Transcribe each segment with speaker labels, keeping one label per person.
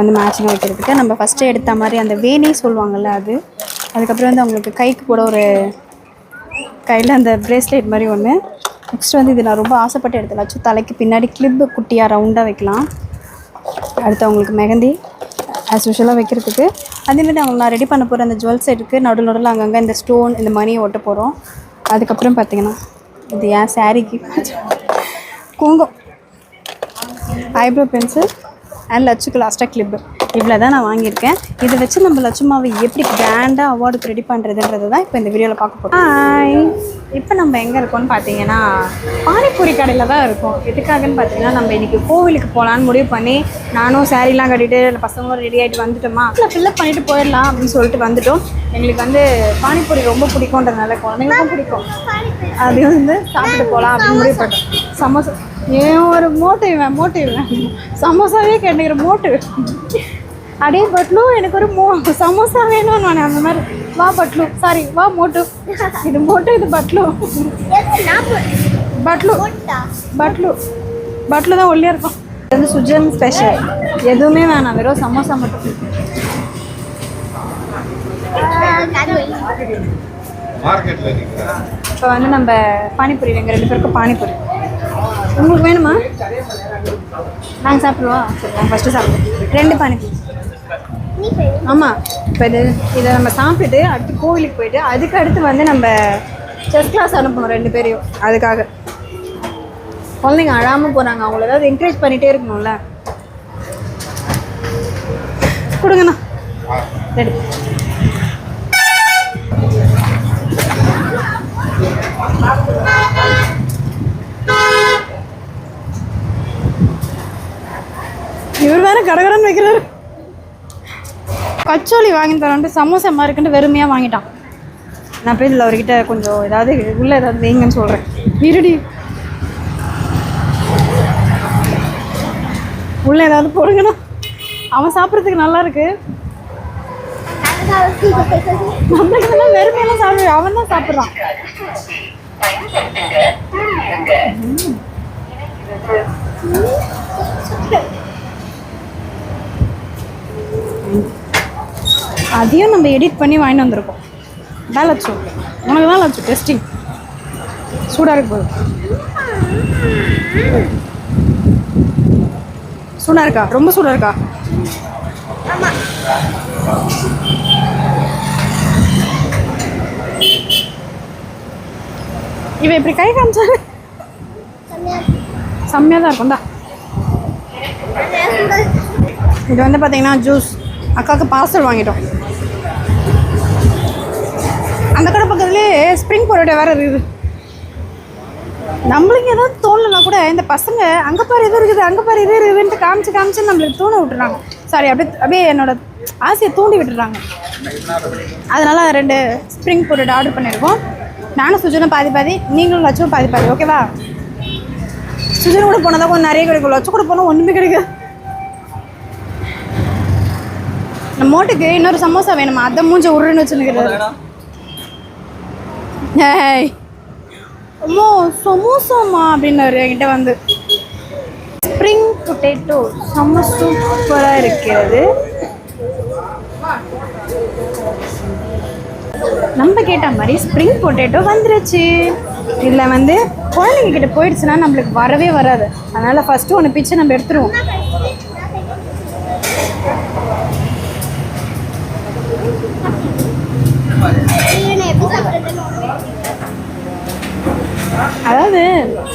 Speaker 1: வந்து மேட்சிங் வைக்கிறதுக்கு. நம்ம ஃபஸ்ட்டு எடுத்த மாதிரி அந்த வேணி சொல்லுவாங்கள்ல அது. அதுக்கப்புறம் வந்து அவங்களுக்கு கைக்கு கூட ஒரு கையில் அந்த ப்ரேஸ்லெட் மாதிரி ஒன்று நெக்ஸ்ட் வந்து இது நான் ரொம்ப ஆசைப்பட்டு எடுத்தேன் தலைக்கு பின்னாடி கிளிப்பு குட்டியாக ரவுண்டாக வைக்கலாம். அடுத்து அவங்களுக்கு மெகந்தி ஆஸ் யூஷுவலாக வைக்கிறதுக்கு. அதேமாதிரி அவங்க நான் ரெடி பண்ண போகிற அந்த ஜுவல்ஸ் செட்டுக்கு நடுவில் நடுவில் அங்கங்கே இந்த ஸ்டோன் இந்த மணியை ஒட்ட போகிறோம் அதுக்கப்புறம் பார்த்தீங்கன்னா இது ஏன் சாரீக்கு குங்கும் ஐப்ரோ பென்சில் அண்ட் லட்சுக்கு லாஸ்ட்டாக கிளிப்பு இவ்வளோ தான் நான் வாங்கியிருக்கேன். இதை வச்சு நம்ம லட்சுமாவை எப்படி கிராண்டாக அவார்டுக்கு ரெடி பண்ணுறதுன்றது தான் இப்போ இந்த வீடியோவில் பார்க்க போகிறோம் ஹாய் இப்போ நம்ம எங்கே இருக்கோம்னு பார்த்தீங்கன்னா பானிபூரி கடையில் தான் இருக்கோம். எதுக்காகன்னு பார்த்தீங்கன்னா நம்ம இன்றைக்கி கோவிலுக்கு போகலான்னு முடிவு பண்ணி நானும் சாரீலாம் கட்டிட்டு பசங்களும் ரெடி ஆகிட்டு வந்துட்டோமா? இல்லை ஃபில்லப் பண்ணிட்டு போயிடலாம் அப்படின்னு சொல்லிட்டு வந்துட்டோம். எங்களுக்கு வந்து பானிபூரி ரொம்ப பிடிக்குன்றதுனால குழந்தைங்களுக்கும் பிடிக்கும்? அது வந்து சாப்பிட்டு போகலாம் அப்படின்னு முடிவு பண்ணிட்டோம். சமோசா ஏன் ஒரு மோட்டிவ் மோட்டிவ் சமோசாவே கேட்டுக்கிற மோட்டிவ் அடே பட்லு எனக்கு ஒரு மோ சமோசா வேணும்னு நான் அந்த மாதிரி. வா பட்லு. சாரி வா மோட்டு. இது மோட்டு இது பட்லு. பட்லு. பட்லு. பட்லு தான் ஒல்லியாக இருக்கும். இது வந்து சுஜன் ஸ்பெஷல் எதுவுமே வேணாம். வெறும் சமோசா மட்டும். இப்போ வந்து நம்ம பானிபூரி எங்கள் ரெண்டு பேருக்கும் பானிபூரி. உங்களுக்கு வேணுமா? நாங்கள் சாப்பிடுவோம். சரி நாங்கள் ஃபஸ்ட்டு சாப்பிடுவோம். ரெண்டு பானிபூரி. ஆமாம் இப்போ இது இதை நம்ம சாப்பிட்டுட்டு அடுத்து கோவிலுக்கு போயிட்டு அதுக்கு அடுத்து வந்து நம்ம செஸ் கிளாஸ் அனுப்பணும் ரெண்டு பேரையும். அதுக்காக. குழந்தைங்க அழாமல் போகிறாங்க அவங்கள ஏதாவது என்கரேஜ் பண்ணிகிட்டே இருக்கணும்ல. கொடுங்கண்ணா. ரெடி. இவர் வேற கடகடன் வைக்கிறாரு. கச்சோலி வாங்கி தரேன்ட்டு சமோசா மாதிரி இருக்குன்ட்டு வெறுமையாக வாங்கிட்டான். நான் போய் இதில் அவர்கிட்ட கொஞ்சம் ஏதாவது உள்ளே ஏதாவது வைங்கன்னு சொல்கிறேன் இருடி. உள்ளே ஏதாவது போடுங்கண்ணா. அவன் சாப்பிட்றதுக்கு நல்லா இருக்கு. நம்மளுக்கு வெறுமையெல்லாம் சாப்பிடு அவன் தான் சாப்பிட்றான். அதையும் நம்ம எடிட் பண்ணி வாங்கிட்டு வந்திருக்கோம். தான் லட்சம் உனக்கு தான் லட்சம் டெஸ்டிங் சூடாக இருக்கு போதும் சூடாக இருக்கா? ரொம்ப சூடாக இருக்கா? இவன் இப்படி கை காமிச்சாரு செம்மையாக தான் இருக்கும்டா இது வந்து பார்த்தீங்கன்னா ஜூஸ் அக்காவுக்கு பார்சல் வாங்கிட்டோம். அந்த கடை பக்கத்துலேயே ஸ்ப்ரிங் பரோட்டா வேறு இருக்குது. நம்மளுக்கு ஏதாவது தோணலைனா கூட இந்த பசங்க அங்கே பாரு இது இருக்குது அங்கே பாரு இது இருக்குதுன்ட்டு காமிச்சு காமிச்சு நம்மளுக்கு தூண விட்டுறாங்க. சாரி அப்படியே அப்படியே என்னோட ஆசையை தூண்டி விட்டுறாங்க. அதனால் ரெண்டு ஸ்ப்ரிங் பரோட்டா ஆர்டர் பண்ணியிருக்கோம் நானும் சுஜனும் பாதி பாதி நீங்களும் லட்சம் பாதி பாதி ஓகேவா? சுஜன் கூட போனால் தான் கொஞ்சம் நிறைய கிடைக்கும். லட்சம் கூட போனால் ஒன்றுமே கிடைக்கும் நம்ம மோட்டுக்கு இன்னொரு சமோசா வேணுமா? அதை மூஞ்ச உருன்னு வச்சுன்னு அம்மோ சமோசாமா அப்படின்னாரு என்கிட்ட வந்து. ஸ்ப்ரிங் பொட்டேட்டோ செம்ம சூப்பராக இருக்கிறது. நம்ம கேட்ட மாதிரி ஸ்ப்ரிங் பொட்டேட்டோ வந்துருச்சு. இதில் வந்து குழந்தைங்க கிட்ட போயிடுச்சுன்னா நம்மளுக்கு வரவே வராது. அதனால் ஃபஸ்ட்டு ஒன்று பிச்சு நம்ம எடுத்துருவோம்.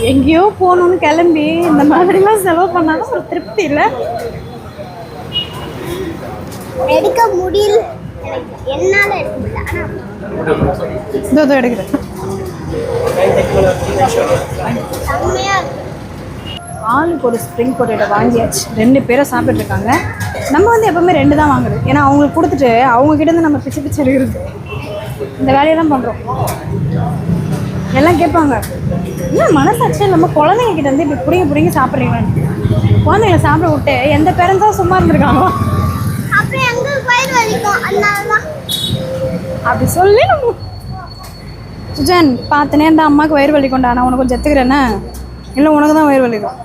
Speaker 1: எங்கேயோ போகணும்னு கிளம்பி இந்த மாதிரிலாம் செலவு பண்ணாலும் ஒரு திருப்தி இல்லை.
Speaker 2: எடுக்க முடியல. என்னால எடுக்க முடியல. ஆனா
Speaker 1: இதோ இதோ எடுக்கிறேன். ஆளுக்கு ஒரு ஸ்ப்ரிங் பொட்டேட்டோ வாங்கியாச்சு. ரெண்டு பேரும் சாப்பிட்டு இருக்காங்க நம்ம வந்து எப்பவுமே ரெண்டு தான் வாங்குறது. ஏன்னா அவங்களுக்கு கொடுத்துட்டு அவங்க கிட்ட இருந்து நம்ம பிச்சு பிச்சு எடுக்கிறது. இந்த வேலையை தான் பண்ணுறோம் எல்லாம் கேட்பாங்க. என்ன மனசாட்சி நம்ம குழந்தைங்க கிட்ட இருந்து இப்படி பிடிங்க பிடிங்க சாப்பிட்றீங்களான்னு குழந்தைங்கள சாப்பிட விட்டு எந்த பேரண்ட்ஸாக சும்மா இருந்திருக்காங்களோ அப்படி சொல்லி நம்ம சுஜன் பார்த்துனே இந்த அம்மாவுக்கு வயிறு வலிக்கும்டா நான் உனக்கு கொஞ்சம் எத்துக்கிறேன்னு இல்லை உனக்கு தான் வயிறு வலிக்கும்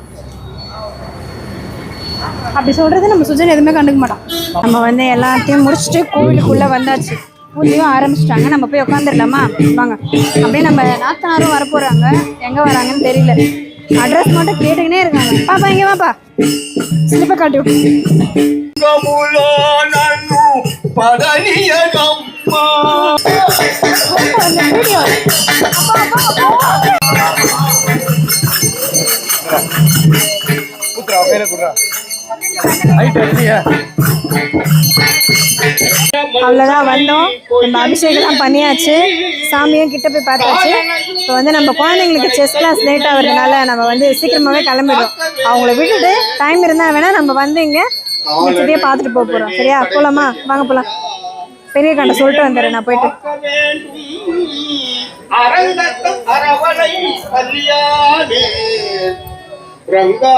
Speaker 1: அப்படி சொல்கிறது நம்ம சுஜன் எதுவுமே கண்டுக்க மாட்டான். நம்ம வந்து எல்லாத்தையும் முடிச்சுட்டு கோவிலுக்குள்ளே வந்தாச்சு. ஊதியும் ஆரம்பிச்சிட்டாங்க. நம்ம போய் உட்காந்துடலாமா வாங்க. அப்படியே நம்ம நாத்தனாரும் வரப்போகிறாங்க எங்கே வராங்கன்னு தெரியல. அட்ரஸ் மட்டும் கேட்டுக்கினே இருக்காங்க. பாப்பா இங்கே வாப்பா. ஸ்லிப்பை காட்டி
Speaker 3: குடுறா ஐட்டா
Speaker 1: அவ்வளோதான் வந்தோம். நம்ம அபிஷேகம்லாம் பண்ணியாச்சு. சாமியும் கிட்ட போய் பார்த்தாச்சு. இப்போ வந்து நம்ம குழந்தைங்களுக்கு செஸ் கிளாஸ் லேட்டாக வர்றதுனால நம்ம வந்து சீக்கிரமாகவே கிளம்பிடுறோம். அவங்கள விட்டுட்டு டைம் இருந்தால் வேணால் நம்ம வந்து இங்கே மிச்சத்தையே பார்த்துட்டு போக போகிறோம் சரியா? போகலாமா வாங்க போகலாம் பெரிய கண்ட சொல்லிட்டு வந்துடுறேன் நான் போயிட்டு.
Speaker 4: அரங்கத்தம் அரவணை ரங்கா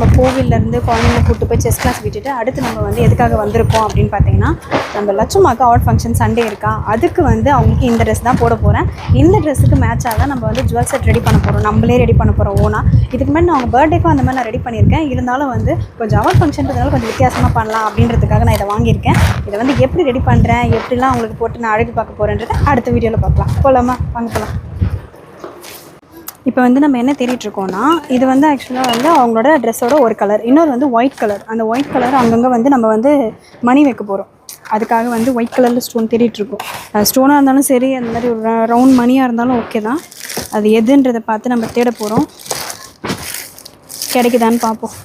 Speaker 1: நம்ம கோவிலேருந்து குழந்தைங்க கூட்டு போய் செஸ் கிளாஸ் விட்டுட்டு அடுத்து நம்ம வந்து எதுக்காக வந்திருக்கோம் அப்படின்னு பார்த்தீங்கன்னா நம்ம லட்சுமாக்கு அவார்ட் ஃபங்க்ஷன் சண்டே இருக்கா? அதுக்கு வந்து அவங்களுக்கு இந்த ட்ரெஸ் தான் போட போகிறேன் இந்த ட்ரெஸ்ஸுக்கு மேட்சாக தான் நம்ம வந்து ஜுவல் செட் ரெடி பண்ண போகிறோம் நம்மளே ரெடி பண்ண போகிறோம் ஓனா. இதுக்கு முன்னாடி நான் அவங்க பர்த்டேக்கும் அந்த மாதிரி நான் ரெடி பண்ணியிருக்கேன். இருந்தாலும் வந்து கொஞ்சம் அவார்ட் ஃபங்க்ஷன்றதுனால கொஞ்சம் வித்தியாசமாக பண்ணலாம் அப்படின்றதுக்காக நான் இதை வாங்கியிருக்கேன். இதை வந்து எப்படி ரெடி பண்ணுறேன் எப்படிலாம் அவங்களுக்கு போட்டு நான் அழகு பார்க்க போகிறேன்றதை அடுத்த வீடியோவில் பார்க்கலாம். போகலாமா வாங்க போகலாம் இப்போ வந்து நம்ம என்ன தேடிட்டுருக்கோம்னா இது வந்து ஆக்சுவலாக வந்து அவங்களோட ட்ரெஸ்ஸோட ஒரு கலர் இன்னொரு வந்து ஒயிட் கலர் அந்த ஒயிட் கலர் அங்கங்கே வந்து நம்ம வந்து மணி வைக்க போகிறோம் அதுக்காக வந்து ஒயிட் கலரில் ஸ்டோன் தேடிட்டுருக்கோம் ஸ்டோனாக இருந்தாலும் சரி அந்த மாதிரி ஒரு ரவுண்ட் மணியாக இருந்தாலும் ஓகே தான். அது எதுன்றதை பார்த்து நம்ம தேட போகிறோம் கிடைக்குதான்னு பார்ப்போம்.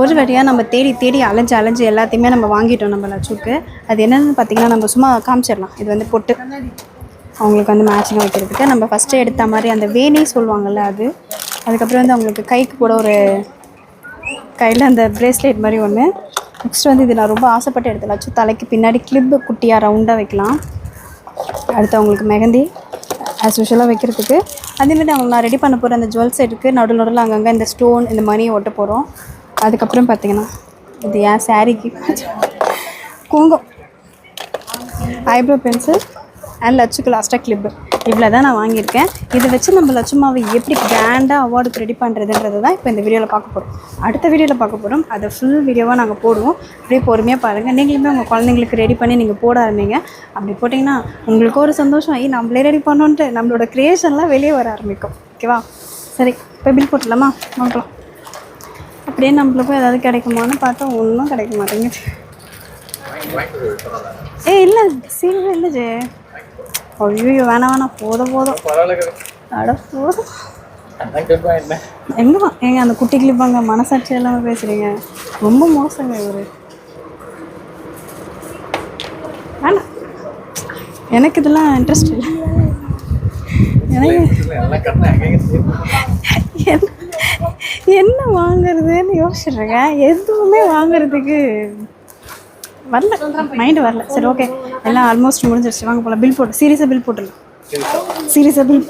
Speaker 1: ஒரு வழியாக நம்ம தேடி தேடி அலைஞ்சு அலைஞ்சு எல்லாத்தையுமே நம்ம வாங்கிட்டோம் நம்ம லட்சுக்கு அது என்னென்னு பார்த்தீங்கன்னா நம்ம சும்மா காமிச்சிடலாம். இது வந்து பொட்டு. அவங்களுக்கு வந்து மேட்சிங்காக வைக்கிறதுக்கு நம்ம ஃபஸ்ட்டு எடுத்த மாதிரி அந்த வேணி சொல்லுவாங்கள்ல அது. அதுக்கப்புறம் வந்து அவங்களுக்கு கைக்கு கூட ஒரு கையில் அந்த ப்ரேஸ்லெட் மாதிரி ஒன்று நெக்ஸ்ட் வந்து இது நான் ரொம்ப ஆசைப்பட்டு எடுத்தேன் தலைக்கு பின்னாடி கிளிப்பு குட்டியாக ரவுண்டாக வைக்கலாம். அடுத்து அவங்களுக்கு மெஹந்தி ஆஸ் யூஷுவலாக வைக்கிறதுக்கு. அதேமாதிரி அவங்க நான் ரெடி பண்ண போகிற அந்த ஜுவல் செட்டுக்கு நடுவில் நடுவில் அங்கங்கே இந்த ஸ்டோன் இந்த மணியை ஒட்ட போகிறோம் அதுக்கப்புறம் பார்த்தீங்கன்னா இது ஏன் சாரீக்கு குங்கம் ஐப்ரோ பென்சில் அண்ட் லட்சுக்கு லாஸ்ட்டாக கிளிப்பு இவ்வளோ தான் நான் வாங்கியிருக்கேன். இதை வச்சு நம்ம லட்சுமாவை எப்படி கிராண்டாக அவார்டுக்கு ரெடி பண்ணுறதுன்றது தான் இப்போ இந்த வீடியோவில் பார்க்க போகிறோம் அடுத்த வீடியோவில் பார்க்க போகிறோம் அதை ஃபுல் வீடியோவாக நாங்கள் போடுவோம். அப்படியே பொறுமையாக பாருங்கள் நீங்களுமே உங்கள் குழந்தைங்களுக்கு ரெடி பண்ணி நீங்கள் போட ஆரம்பிங்க. அப்படி போட்டிங்கன்னா உங்களுக்கு ஒரு சந்தோஷம். ஐ நம்மளே ரெடி பண்ணோன்ட்டு நம்மளோட க்ரியேஷன்லாம் வெளியே வர ஆரம்பிக்கும். ஓகேவா சரி இப்போ பில் போட்டலாமா வாங்கலாம் அப்படியே நம்மளுக்கும் ஏதாவது கிடைக்குமான்னு பார்த்தா ஒன்றும் கிடைக்க மாட்டேங்குது. ஏய் இல்லை சீக்கிரம் இல்லை ஜே ஐயோ வேணாம் வேணாம். போதும் போதும். அட போதும். எங்க ஏங்க அந்த குட்டி கிளிப்பாங்க மனசாட்சி இல்லாமல் பேசுறீங்க. ரொம்ப மோசங்க இவரு. வேணாம். எனக்கு இதெல்லாம் இன்ட்ரெஸ்ட் இல்லை. எனக்கு என்ன என்ன வாங்குறதுன்னு யோசிச்சுருங்க எதுவுமே வாங்குறதுக்கு வரல. மைண்டு வரல. சரி ஓகே எல்லாம் ஆல்மோஸ்ட் முடிஞ்சிருச்சு. வாங்க போகலாம் பில் போட்டு சீரியஸாக பில் போட்டுடலாம். சீரியஸாக பில்